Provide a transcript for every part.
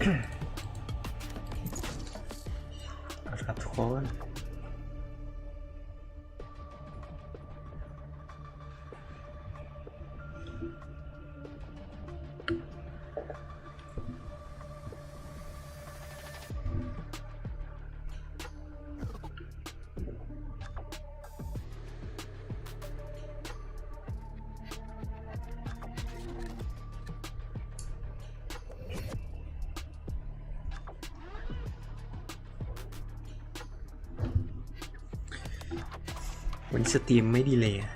เอาละครับทุกคน วันนี้สตรีมไม่ดีเลยอะ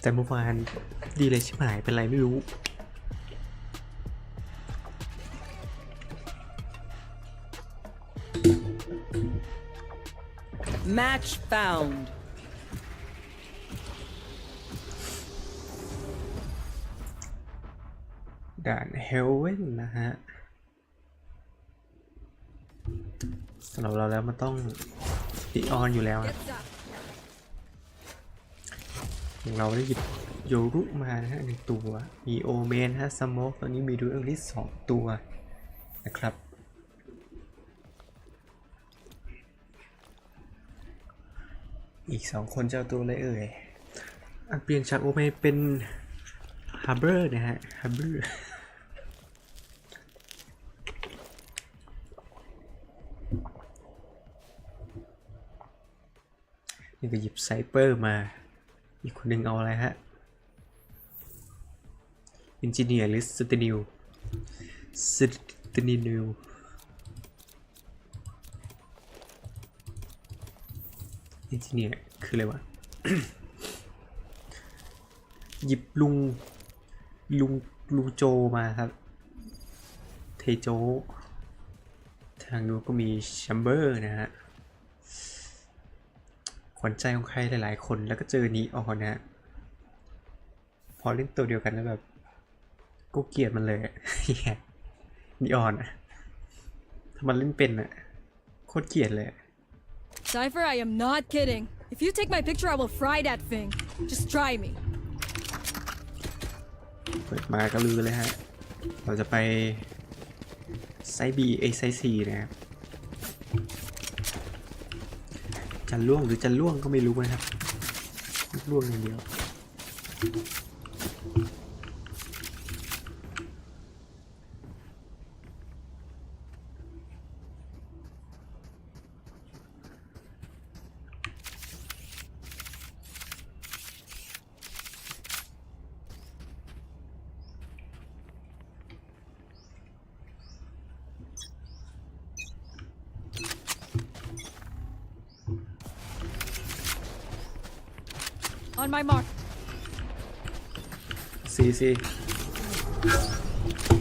แต่เมื่อวานดีเลยชิบหายเป็นไรไม่รู้ Match found. ด่านเฮลเว่นนะฮะสำหรับเราแล้วมันต้อง ดีออนอยู่แล้วนะอย่างเราได้หยิบโยรุมานะฮะหนึ่งตัว มีโอเมนฮะสโมกตอนนี้มีดูเอลลิสสองตัวนะครับอีกสองคนจะเอาตัวอะไรเอ่ยอเปลี่ยนจากโอเมนเป็นฮาร์เบอร์นะฮะฮาร์เบอร์ นี่ก็หยิบไซเปอร์มา อีกคนหนึ่งเอาอะไรฮะอินจิเนียร์หรือสตินิวสตินิวอินจิเนียร์คืออะไรวะ หยิบลุง ลุง ลุงโจมาครับ เทโจ ทางนู้นก็มีแชมเบอร์นะฮะ ขวัญใจของใครหลาย ๆ คนแล้วก็เจอนีออนนะฮะพอเล่นตัวเดียวกันแล้วแบบ กูเกลียดมันเลยอะนีออนอะถ้ามันเล่นเป็นอะโคตรเกลียดเลยอะ Cypher, I am not kidding. If you take my picture, I will fry that thing. Just try me. เปิดมาก็ลือเลยฮะ เราจะไปไซบีเอไซซีนะครับ จะล่วงหรือจะล่วงก็ไม่รู้นะครับล่วงอย่างเดียว On my mark. ซีซี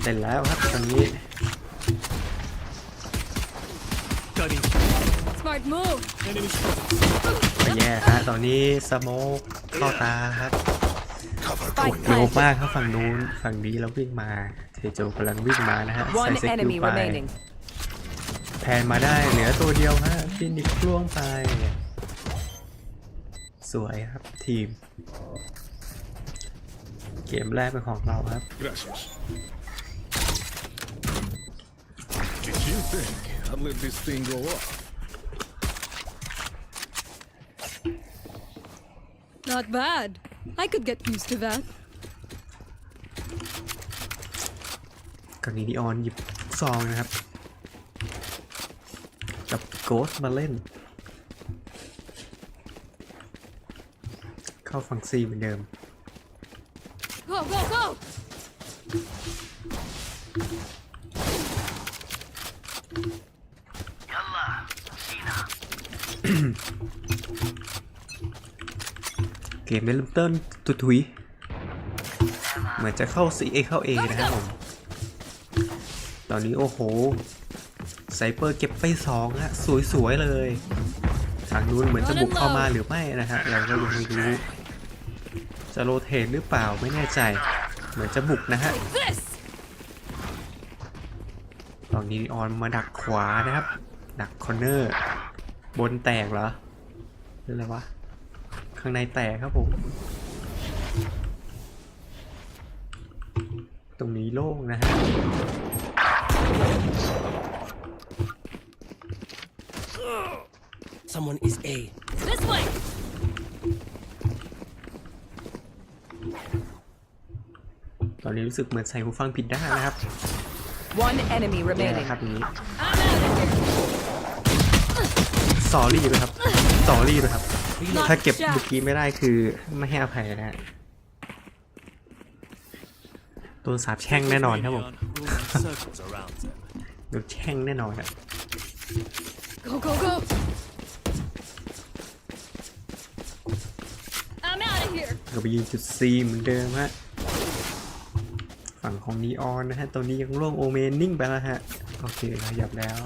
เสร็จแล้วครับตอนนี้ Cutting. Smart move. Enemy spotted. ไปแย่ฮะตอนนี้สโมกเข้าตาครับ Cover Spike going โล out. มากครับฝั่งนู้นฝั่งนี้เราวิ่งมา เทโจกำลังวิ่งมานะฮะ One ใส่สกิล enemy ไป remaining. แพนมาได้เหลือตัวเดียวฮะฟินิกซ์ล่วงไป สวยครับ ทีม เกมแรกเป็นของเราครับ Gracias. Did you think I'd let this thing go off? Not bad. I could get used to that. กับนีดีออนหยิบซองนะครับ กับโกสมาเล่น เข้าฝั่งซีเหมือนเดิม Go, go, go! เกมได้เริ่มต้นตุทุยเหมือนจะเข้า C เอเข้า A นะครับผม ตอนนี้โอ้โหไซเปอร์เก็บไปสองฮะสวยๆเลย ทางนู้นเหมือนจะบุกเข้ามาหรือไม่นะฮะเราก็ยังไม่รู้ จะโรเทตหรือเปล่าไม่แน่ใจ เหมือนจะบุกนะฮะตอนนี้ออนมาดักขวานะครับ ดักคอนเนอร์ บนแตกเหรอหรืออะไรวะ ข้างในแตกครับผมตตรงนี้โล่งนะฮะ Someone is A. This way! อนนี้รู้สึกเหมือนใส่หูฟังผิดด้านนะครับ One enemy แย่ remaining. ครับอย่างนี้ I'm out of here. สอรี่ด้วยครับสอรี่ด้วยครับ Not ถ้าเก็บ Jack. เมื่อกี้ไม่ได้คือไม่ให้อภัยนะฮะโดนสาบแช่งแน่นอนครับผม circles around them. โดนแช่งแน่นอนครับ Go, go, go! I'm out of here. ก็ไปยิงจุด C เหมือนเดิมฮะ ฝั่งของนีออนนะฮะตอนนี้ยังล่วงโอเมนนิ่งไปแล้วฮะ โอเคขยับแล้ว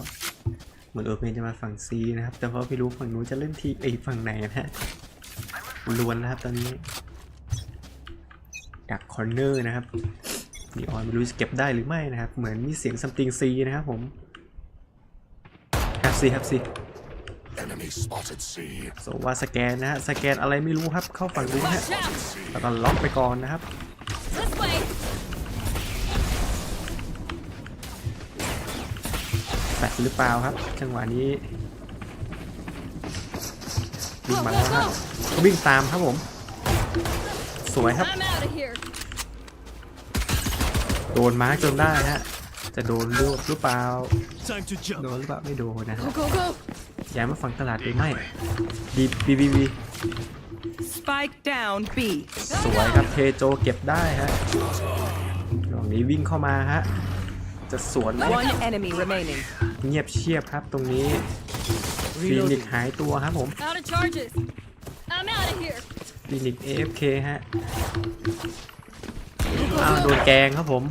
เหมือนโอเมนจะมาฝั่ง C นะครับ แต่ว่าไม่รู้ฝั่งนู้นจะเล่นที่ไอยฝั่งไหนนะฮะลวนนะครับตอนนี้ ดักคอร์เนอร์นะครับนีออนไม่รู้จะเก็บได้หรือไม่นะครับ เหมือนมีเสียงซัมติงซีนะครับผมครับซีครับซี Enemy spotted C. โซว่าสแกนนะฮะ สแกนอะไรไม่รู้ครับ เข้าฝั่งนู้นฮะ Watch out! แล้วก็ล็อกไปก่อนนะครับ แฟดหรือเปล่าครับ จังหวะนี้วิ่ง Go, มา go, แล้วครับ go! วิ่งตามครับผม สวยครับ I'm out of here. โดนมาร์กจนได้ฮะ จะโดนรวบหรือเปล่า Time to โด jump. นหรือเปล่าไม่โดนนะฮะ Go, go, go! ย้ายมาฝั่งตลาดหรือไม่บีบีบีบี Spike down B. สวยครับเทโจเก็บได้ฮะตรงนี้วิ่งเข้ามาฮะ จะสวนไหม One enemy remaining. เงียบเชียบครับตรงนี้ฟีนิกซ์หายตัวครับผม Out of charges. I'm out of here. ฟีนิกซ์ AFK ฮะอ้าวโดนแกงครับผม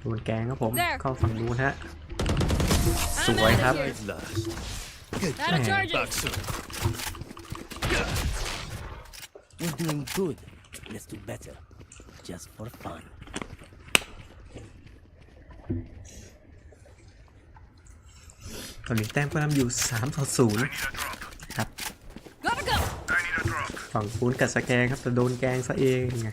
โดนแกงครับผม There เข้าฝั่งนู้นฮะส I'm วย out ครับ of here. At last. Out of Man. charges. Back soon. We're doing good. Let's do better. Just for fun. ต อนนี้แต้มก็นำอยู่3ต่อ0ครับฝั่งฟูนกับสแกนครับแต่โดนแกงซะเองไง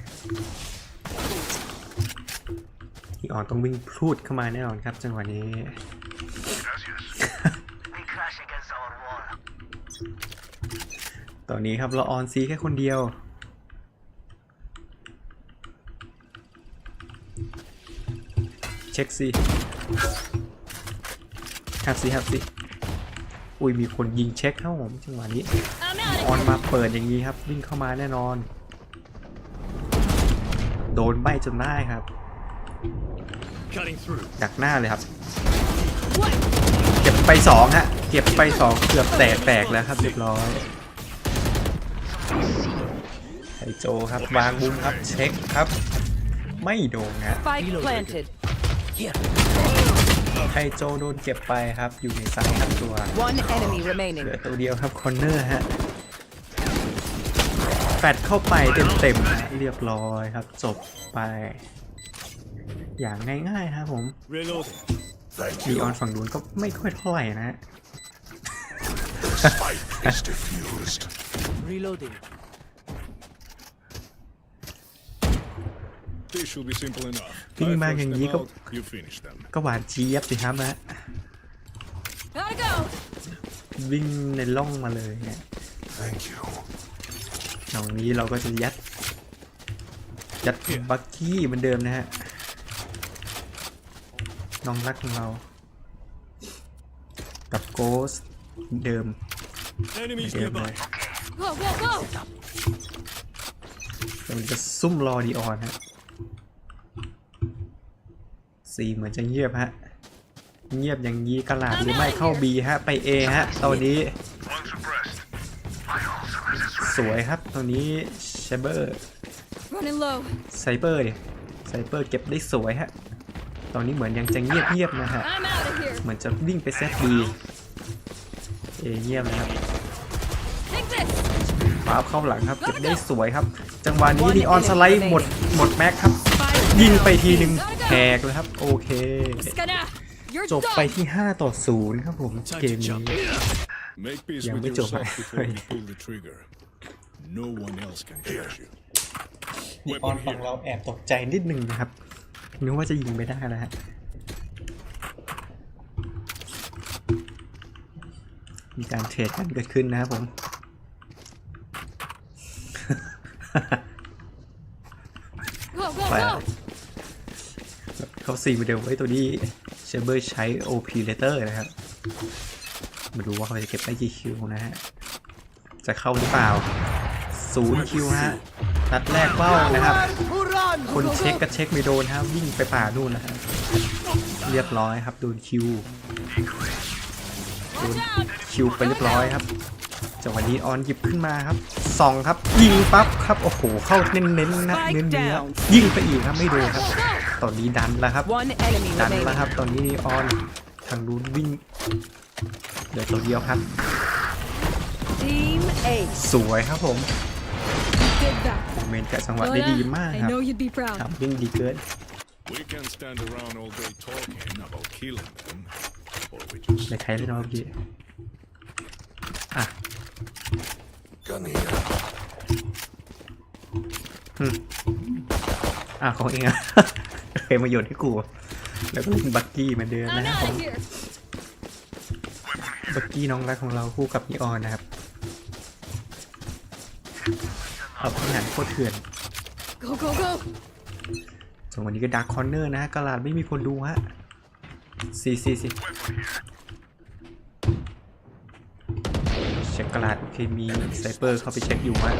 ที่อ่อนต้องวิ่งพูดเข้ามาแน่นอนครับ จังหวะนี้ตอนนี้ครับเราออนซีแค่คนเดียว เช็คซี ฮับซีฮับซีอุ้ยมีคนยิงเช็คเข้าผมจังหวะนี้ I'm out อ of อน here. มาเปิดอย่างนี้ครับ วิ่งเข้ามาแน่นอน โดนใบจนได้ครับ Cutting through. ดักหน้าเลยครับ What? เก็บไปสองฮะ เก็บไปสองเกือบแตกแตกแล้วครับเรียบร้อยไทโจครับวางมุมครับเช็คครับ ไม่โดนฮะ Spike planted. Here. ไทโจโดนเก็บไปครับ อยู่ในสายครับตัว One enemy เหลื remaining. อตัวเดียวครับคอนเนอร์ฮะ แฟดเข้าไปเต็มๆฮะเรียบร้อยครับ จบไป อย่างง่ายๆครับผม Reloading. มีออนฝั่งนู้นก็ไม่ค่อยเท่าไหร่นะฮะ Is diffused. Reloading. This should be simple enough. Ping I bang flush and them Yigo. out, you finish them. ก็หวานเจี๊ยบสิครับนะ Gotta go! วิ่งในร่องมาเลยเนี่ย Thank you. ตรงนี้เราก็จะยัด ยัดบักกี้เหมือนเดิมนะฮะน้องรักของเรา กับโกสเดิม Enemies เดิมเล nearby. ย Go, go, go! เราจะซุ่มรอดีออนฮะ สีเหมือนจะเงียบฮะ เงียบอย่างนี้กระลาดหรือไม่เข้า B ฮะ ไป A ฮะตอนนี้ สวยครับตอนนี้เชเบอร์ Running low. ไซเบอร์เนี่ยไซเบอร์เก็บได้สวยฮะ ตอนนี้เหมือนยังจะเงียบเงียบๆนะฮะ I'm out of here. เหมือนจะวิ่งไปเซตบีเอเงียบนะครับ Take this! วาร์ปเข้าหลังครับเก็บได้สวยครับ จังหวะนี้นีออนสไลด์หมดหมดแม็กครับ Spike ยิงไปทีหนึ่ง แหกเลยครับ โอเค Skana! You're จบไป done! ที่ 5 ต่อ 0 ครับผม Time เก to มนี้ jump. Make peace Yeah, with we do. yourself before you pull the trigger. No one else can catch you. นีออนฝั่งเราแอบตกใจนิดนึงนะครับนึกว่าจะยิงไม่ได้แล้วฮะมีการเทรดกันเกิดขึ้นนะครับผม Go, go, ไป go! เขาซีโมเดลไว้ตัวนี้เชเบอร์ใช้ OP Letter นะครับ มาดูว่าเขาจะเก็บได้กี่คิวนะฮะ จะเข้าหรือเปล่าศูนย์คิวฮะนัดแรกเป้านะครับ คนเช็คก็เช็คไม่โดนครับวิ่งไปป่านู่นนะฮะเรียบร้อยครับโดนคิวโดนคิวไปเรียบร้อยครับจังหวะนี้ออนหยิบขึ้นมาครับส่องครับยิงปั๊บครับโอ้โหเข้าเน้นๆนะเนื้อๆยิงไปอีกครับไม่โดนครับ ตอนนี้ดันแล้วครับ One enemy ดันแล้ว remaining. ครับ ตอนนี้นีออน ทางนู้นวิ่งเหลือตัวเดียวครับ Team Ace. สวยครับผม Did that. โอเมนกับจังหวะได้ดีมาก I ครับ know you'd be proud. ทำวิ่งดีเกิน We can stand around all day talking about killing them, or we just ในใครเล่นเอาเมื่อกี้อะ gun here. อะของเองอะ เคยมาโยนให้กู แล้วก็เล่นบักกี้เหมือนเดิม I'm นะครับผ out ม of here. บักกี้น้องรักของเราคู่กับนีออนนะครับเอาขนาดโคตรเถื่อน Go, go, go! ส่วนวันนี้ก็ดักคอนเนอร์นะฮะกระลาดไม่มีคนดูฮะซีซีซีเช็คกระลาดโอเคมีไซเปอร์เข้าไปเช็คอยู่ฮะ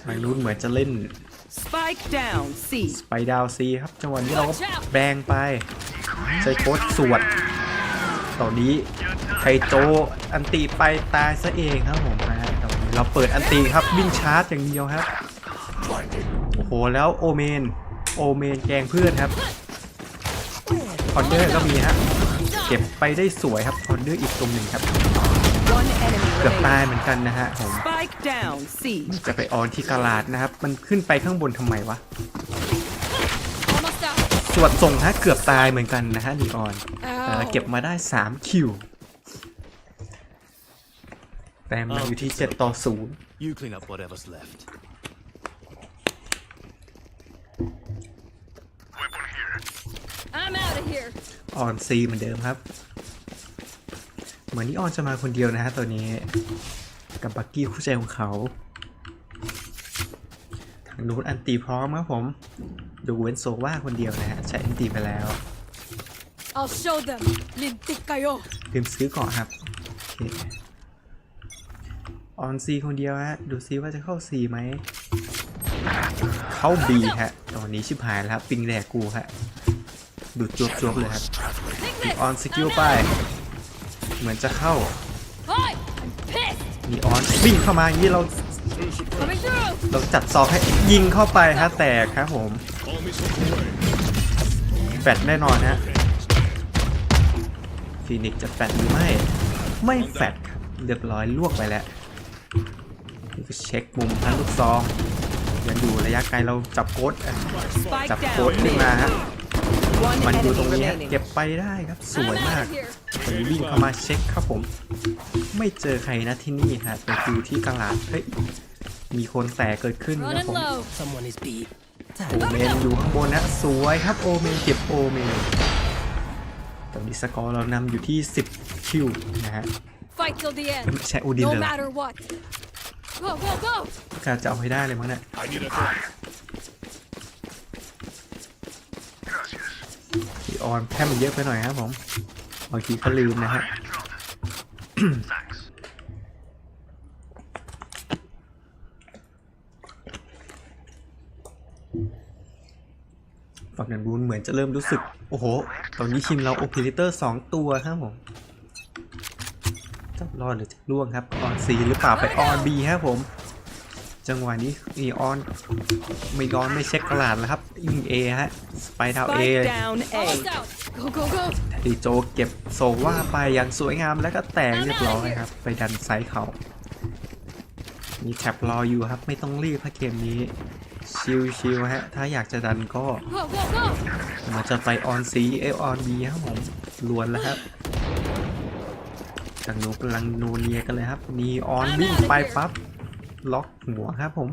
ทางนู้นเหมือนจะเล่น Spike down. C. ไปดาวซีครับจังหวะนี้เราก็แบงไป ใช้โค้ดสวดตอนนี้ไคโจอันติไปตายซะเองครับผมนะฮะตอนนี้เราเปิดอันติครับวิ่งชาร์จอย่างเดียวครับโอ้โหแล้วโอเมนโอเมนแกล้งเพื่อนครับคอนเดอร์ก็มีฮะเก็บไปได้สวยครับคอนเดอร์อีกตรงหนึ่งครับ One enemy เกือบตาย remaining. เหมือนกันนะฮะผม Spike down. C. จะไปออนที่กาลาดนะครับ มันขึ้นไปข้างบนทำไมวะ Almost out. สวดส่งฮะเกือบตายเหมือนกันนะฮะนีออนแต่ Ow. เก็บมาได้ 3 คิว แต่มันอยู่ที่ 7 ต่อ0 You clean up whatever's left. I'm out of here. ออนซีเหมือนเดิมครับ เหมือนนี่ออนจะมาคนเดียวนะฮะตัวนี้ กับบักกี้คู่ใจของเขาทางนู้นอันตีพร้อมครับผมดูเว้นโซว่าคนเดียวนะฮะใช้อันตีไปแล้ว I'll show them. Lintik kayo. ลืมซื้อก่อนครับโอเคออนซีคนเดียวฮะดูซิว่าจะเข้าซีไหมเข้าบีฮะตอนนี้ชิบหายแล้วครับปิงแดกกูฮะดูจวบจวบๆเลยครับ Take this. ออนสกิล I'm ไป out. เหมือนจะเข้า Hi. I'm pissed. มีออนวิ่งเข้ามาอย่างนี้เรา Coming through. เราจัดซอกให้ยิงเข้าไปฮะแตกครับผม All missiles away. แฟดแน่นอนฮะฟีนิกซ์จะแฟดหรือไม่ ไม่แฟดครับเรียบร้อยลวกไปแล้วนี่ก็เช็คมุมทันลูกซองยังอยู่ระยะไกลเราจับโค้ดอะ Spike จับโค้ด down. ขึ้นมา Mid. ฮะ One มันอยู่ enemy ตรงนี้ฮะ remaining. เก็บไปได้ครับสวย I'm มา out ก of here. ตอนนี้วิ่งเข้ามาเช็คครับผม ไม่เจอใครนะที่นี่ฮะแต่อยู่ที่กลาดเฮ้ยมีคนแตกเกิดขึ้นนะ Running ผม low. Someone is beat. โอเมนอยู่ข้างบนนะสวยครับโอเมนเก็บโอเมนตอนนี้สกอร์เรานำอยู่ที่ 10 คิวนะฮะ Fight till the เอ้ย end. ไม่ใช่อูดิน No เลยเหรอ matter what. Go, go, go. การจะเอาให้ได้เลยมั้งเนี่ย I need a drop. ออนแค่มันเยอะไปหน่อยครับผมบางทีก็ลืมนะฮะฝั่งนันบูนเหมือนจะเริ่มรู้สึก โอ้โห ตอนนี้ทีมเราโอเปอเรเตอร์สองตัวครับผมจะรอดหรือจะล่วงครับออนซีหรือเปล่าไปออนบีครับผม จังหวะนี้อีออนไม่ออนไม่เช็คกระดาษแล้วครับยิงเอฮะสไปดาวเอ Spike down. Almost A. out. Go, go, go. ดีโจเก็บโซว่าไปอย่างสวยงามแล้วก็แตกเรียบร้อยครับ ไปดันไซส์เขา มีแท็บรออยู่ครับ ไม่ต้องรีบถ้าเกมนี้ ชิวๆฮะ ถ้าอยากจะดันก็ Go, go, go. มันจะไปออนซีเอออนบีครับผมล้วนแล้วครับทางนู้นกำลังโนเนียกันเลยครับมีออนวิ่งไปปั๊บ ล็อกหัวครับผม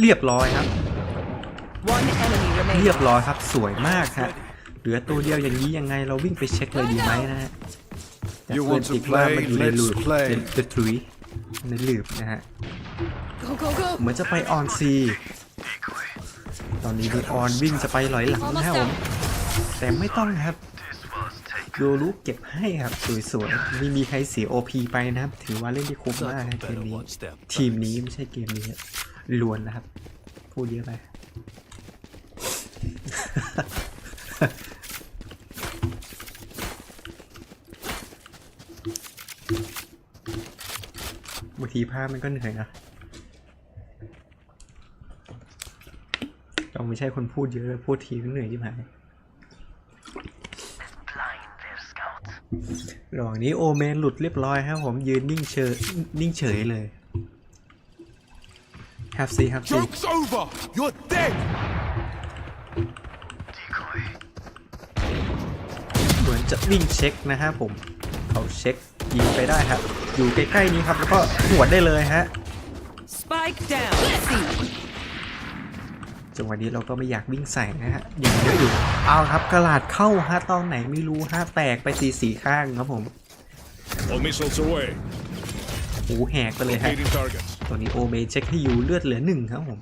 เรียบร้อยครับ เรียบร้อยครับสวยมากฮะเหลือตัวเดียวอย่างนี้ยังไงเราวิ่งไปเช็คเลยดีไหมนะฮะแต่เพื่อนติดว่ามันอยู่ในลูปเดทรีในลูปนะฮะเหมือนจะไปออนซีตอนนี้ดีออนวิ่งจะไปลอยหลังนะครับผมแต่ไม่ต้องครับ โยรู้เก็บให้ครับ สวยๆ ไม่มีใครเสีย OP ไปนะครับ ถือว่าเล่นได้คุ้มมากนะเกมนี้ ทีมนี้ไม่ใช่เกมนี้ครับลวนนะครับ พูดเยอะไปบางทีภาพมันก็เหนื่อยนะเราไม่ใช่คนพูดเยอะพูดทีก็เหนื่อยที่หายระ หว่างนี้โอเมนหลุดเรียบร้อยครับผมยืนนิ่งเฉยนิ่งเฉยเลย have see have see Joke's over! You're dead! เหมือนจะวิ่งเช็คนะฮะผมเขาเช็คยิงไปได้ครับอยู่ใกล้ๆนี้ครับแล้วก็หวดได้เลยฮะ Spike down. C. จังหวะนี้เราก็ไม่อยากวิ่งใส่นะฮะยังเยอะอยู่เอาครับกระลาดเข้าฮะตอนไหนไม่รู้ฮะแตกไปสีสีข้างครับผม All missiles away. หูแหกไปเลยฮะ Locating targets. ตอนนี้โอเมนเช็คให้อยู่เลือดเหลือหนึ่งครับผม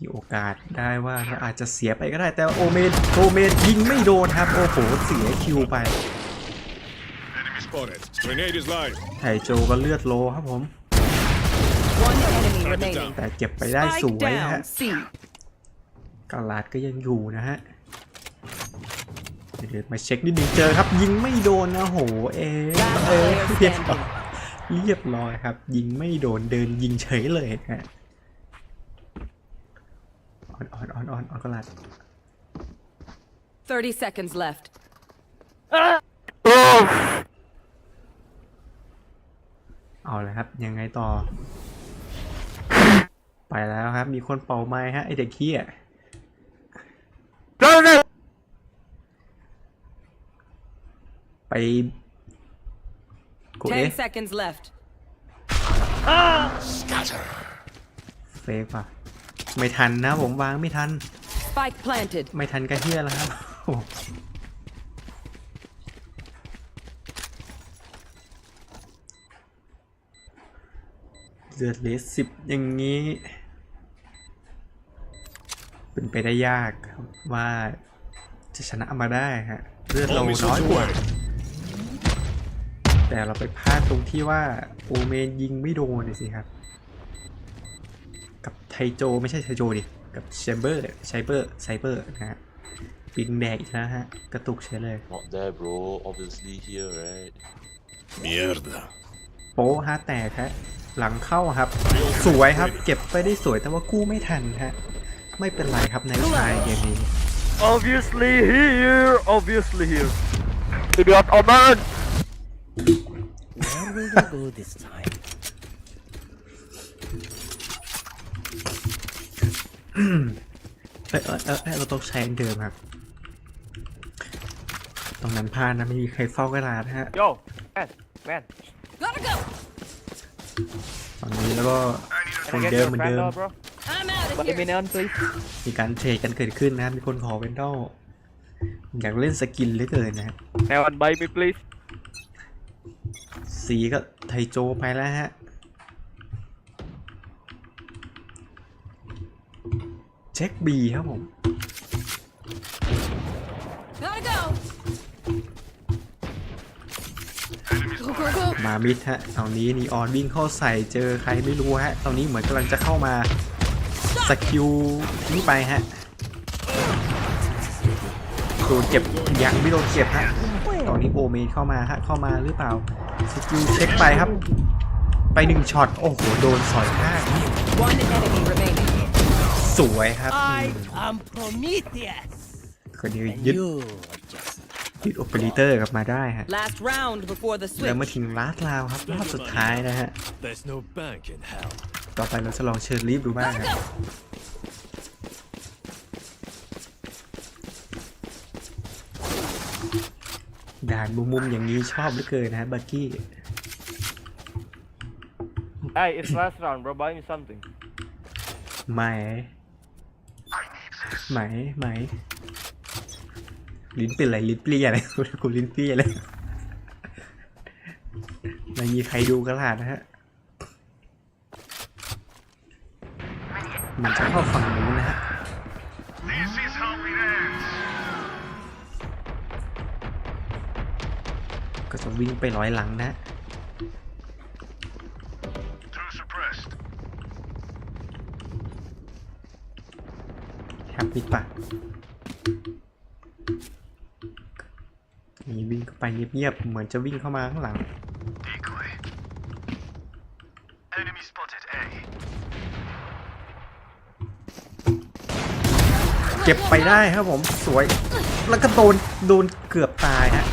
มีโอกาสได้ว่าเราอาจจะเสียไปก็ได้แต่โอเมนโอเมนยิงไม่โดนครับโอ้โหเสียคิวไป Enemy spotted. Grenade is live. ไทโจก็เลือดโลครับผม One enemy remaining. แต่เก็บไปได้ส Spike วยนะฮะ down. C. กาลาดก็ยังอยู่นะฮะ เดี๋ยวมาเช็คนิดนึงเจอครับ ยิงไม่โดนนะโหเอ๊ะ Last เอ๊ะ player เรียบร้อย standing. เรียบร้อยครับ ยิงไม่โดนเดินยิงเฉยเลยฮะออนออนออนออนออนกาลาด30 seconds left. เอาเลยครับยังไงต่อ ไปแล้วครับ มีคนเป่าไม้ฮะไอเด็กเฮียไปกูเอ๊ะ10 seconds left. เฟกป่ะ ไม่ทันนะผมวางไม่ทัน Spike planted. ไม่ทันก็เฮียแล้วครับโอ้ โหเลือดเหลสสิบอย่างนี้ เป็นไปได้ยากครับว่าจะชนะมาได้ฮะเลือดเรา All น้อย missiles กว่า away. แต่เราไปพลาดตรงที่ว่าโอเมนยิงไม่โดนน่ะสิครับ กับไทโจไม่ใช่ไทโจดิ กับเชมเบอร์ไซเบอร์ไซเบอร์นะฮะปิงแดกอีกแล้วฮะ กระตุกเฉยเลย Not there, bro. Obviously here, right? Mierda. โป๊ะฮะแตกฮะ หลังเข้าครับ สวยครับ เก็บไปได้สวยแต่ว่ากู้ไม่ทันฮะ ไม่เป็นไรครับในชายเกมนี้ Obviously here, obviously here. Idiot Oman! Where will you go this time? เอยเอยเอยเอยเราต้องใช้อันเดิมครับ ตรงนั้นพลาดนะไม่มีใครเฝ้ากระดาษฮะ Yo, man, man. Gotta go. ตอนนี้แล้วก็ค Can น I get เดิม your เหมือน friend เดิม out, bro? I'm out of Buy here. me neon, please. มีการเทรดกันเกิดขึ้นนะครับมีคนขอเวนดอลอยากเล่นสกินเหลือเกินนะฮะ Neon, buy me, please. สีก็ไทโจไปแล้วฮะ เช็คบีครับผม Gotta go. Go, go, go. มามิดฮะตอนนี้นีออนวิ่งเข้าใส่เจอใครไม่รู้ฮะตอนนี้เหมือนกำลังจะเข้ามาสกิลทิ้งไปฮะโดนเก็บยังไม่โดนเก็บฮะตอนนี้โอเมนเข้ามาฮะเข้ามาหรือเปล่าสกิลเช็คไปครับ ไปหนึ่งช็อตโอ้โหโดนสอยข้าง One enemy remaining. สวยครับอืม I'm Prometheus. คนนี้ And ยึด you are just ยึดโอเปอเรเตอร์กลับมาได้ฮะ Last round before the แล้วมา switch. ถึงลาสลาวครับรอบสุดท้ายนะฮะ There's no bank in hell. ต่อไปเราจะลองเชิญลีฟดูบ้าง Gotta ฮะ go. ด่านมุมๆอย่างนี้ชอบเหลือเกินนะฮะบักกี้ Hey, it's last round, bro. Buy me something. ไหม ไหม ไหม ลิ้นเป็นอะไรลิ้นเปรี้ยอะไรกูลิ้นเปรี้ยเลยไม่มีใครดูกระลาดนะฮะ มันจะเข้าฝั่งนู้นนะฮะก็จะวิ่งไปร้อยหลังนะครับปิดปาก นี่วิ่งเข้าไปเงียบๆ เหมือนจะวิ่งเข้ามาข้างหลัง Decoy. Enemy spotted A. เก็บไปได้ครับผมสวย แล้วก็โดนโดนเกือบตายฮะ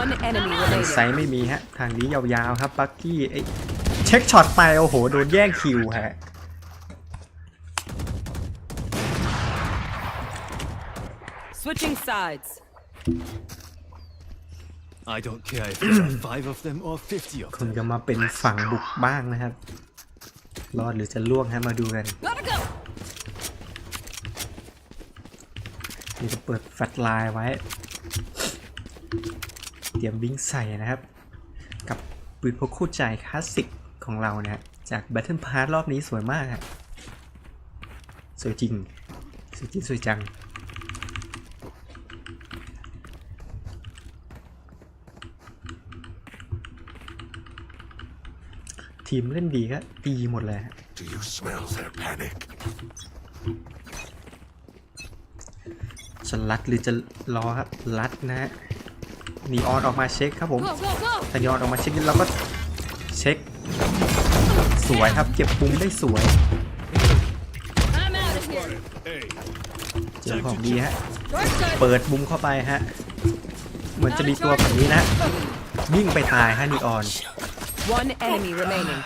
One enemy ทาง remaining. ไซส์ไม่มีฮะ ทางนี้ยาวๆครับบักกี้ไอยเช็คช็อตไปโอ้โห โดนแย่งคิวฮะ Switching sides. I don't care if there are five of them or fifty of คงจะมาเป็นฝั่งบุกบ้างนะครับ รอดหรือจะล่วงฮะมาดูกัน Gotta go! นี่จะเปิดแฟลชไลน์ไว้ เตรียมวิ่งใส่นะครับ กับปืนพกคู่ใจคลาสสิกของเรานะฮะจาก Battle Pass รอบนี้สวยมากฮะสวยจริง สวยจริง สวยจัง ทีมเล่นดีก็ดีหมดเลยฮะ Do you smell their panic? จะรัดหรือจะรอครับรัดนะฮะนีออนออกมาเช็คครับผม Go, go, go! ถ้านีออนออกมาเช็คเราก็เช็ค สวยครับเก็บปุ่มได้สวย I'm out of here. A. เจอของดีฮะ Dark side. เปิดมุมเข้าไปฮะ เหมือนจะมีตัวแบบนี้นะวิ่งไปตายฮะนีออน One enemy remaining.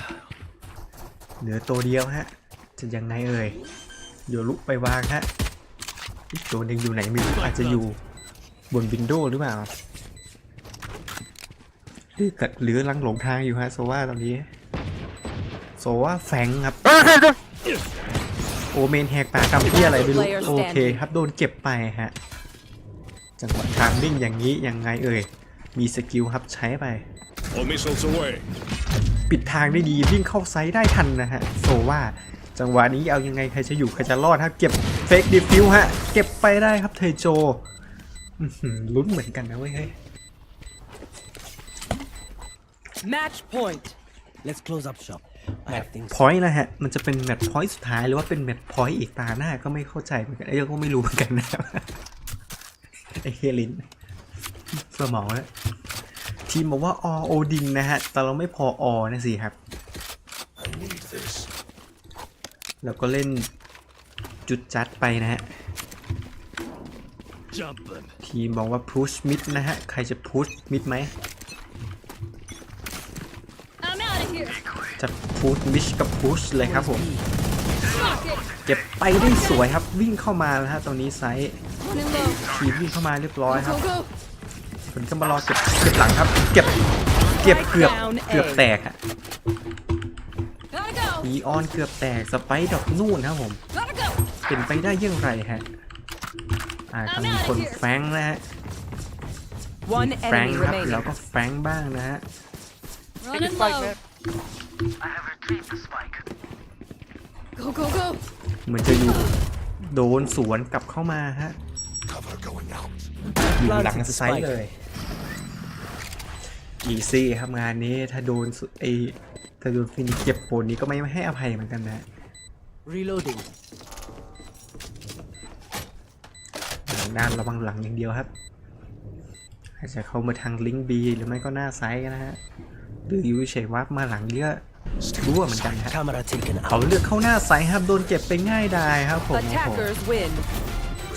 เหลือตัวเดียวฮะ จะยังไงเอ่ยเดี๋ยวลุกไปวางฮะอีกตัวหนึ่งอยู่ไหนไม่รู้อาจจะอยู่บนวินโดว์หรือเปล่าหรือกัดหรือลังหลงทางอยู่ฮะโซว่าตอนนี้โซว่าแฝงครับ โอเมนแหกปากกำที่อะไรไม่รู้โอเคครับโดนเก็บไปฮะ จังหวะทางวิ่งอย่างนี้ยังไงเอ่ยมีสกิลครับใช้ไป All missiles away. ปิดทางได้ดีวิ่งเข้าไซด์ได้ทันนะฮะโซว่าจังหวะนี้เอายังไงใครจะอยู่ใครจะรอดฮะเก็บเฟกดิฟิวฮะ เก็บไปได้ครับเทโจอื้อหือลุ้นเหมือนกันนะเว้ยเฮ้ย Match point. Let's close up shop. I have things พอยต์นะฮะ มันจะเป็นแมตช์พอยต์สุดท้ายหรือว่าเป็นแมตช์พอยต์อีกตาหน้าก็ไม่เข้าใจเหมือนกันไอ้ยก็ไม่รู้เหมือนกันนะครับไอ้เฮลินสมองแล้ว ทีมบอกว่าอโอดินนะฮะ แต่เราไม่พออนะสิครับ I need this. แล้วก็เล่นจุดจัดไปนะฮะ Jump them. ทีมบอกว่าพุชมิดนะฮะ ใครจะพุชมิดไหม I'm out of here. จะพุชมิชกับพุชเลยครับผม Fuck it. เก็บไปได้สวยครับวิ่งเข้ามาแล้วฮะตอนนี้ไซส์ Running low. ทีมวิ่งเข้ามาเรียบร้อยค Go, รับ go, go. คนก็มารอเก็บเก็บหลังครับ เก็บเก็บเกือบเกือบแตกอะ Gotta go. อีออนเกือบแตกสไปด์ดอกนู่นครับผม Gotta go. เป็นไปได้อยังไรฮะอาจจะมีคนแฟรงค์นะฮะ One แฟรง enemy ค์ครับ remaining. แล้วก็แฟรงค์บ้างนะฮะ Running Spike, low. man. Go, go, go. เหมือนจะอยู่โดนสวนกลับเข้ามาฮะ Cover going out. อยู่หลังไซส์เลย อีซี่ครับงานนี้ถ้าโดนสุไอถ้าโดนฟินเก็บโปนนี้ก็ไม่ให้อภัยเหมือนกันนะ reloading. หลังด้านระวังหลังอย่างเดียวครับอาจจะเข้ามาทางลิงก์บีหรือไม่ก็หน้าไซส์นะฮะหรืออยู่เฉยๆวับมาหลังเยอะรั่วเหมือนกันฮะ Camera taken เขา out. เลือกเข้าหน้าไซส์ครับโดนเก็บไปง่ายดายครับผมโอ้โห Attackers win.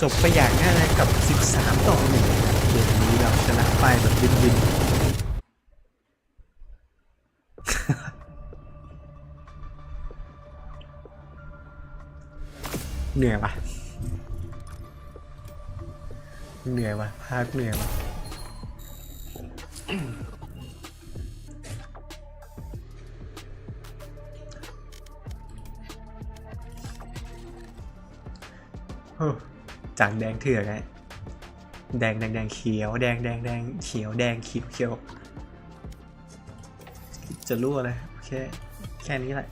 จบไปอย่างง่ายกับ 13 ต่อหนึ่งเกมนี้เราชนะไปแบบวินวิน เหนื่อยวะเหนื่อยวะพากเหนื่อยวะจางแดงเถื่อนไงแดงแดงแดงเขียวแดงแดงแดงเขียวแดงเขียวเขียว จะรั่วเลย โอเค แค่นี้แหละ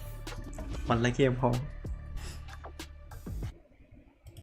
มันละเกมพอ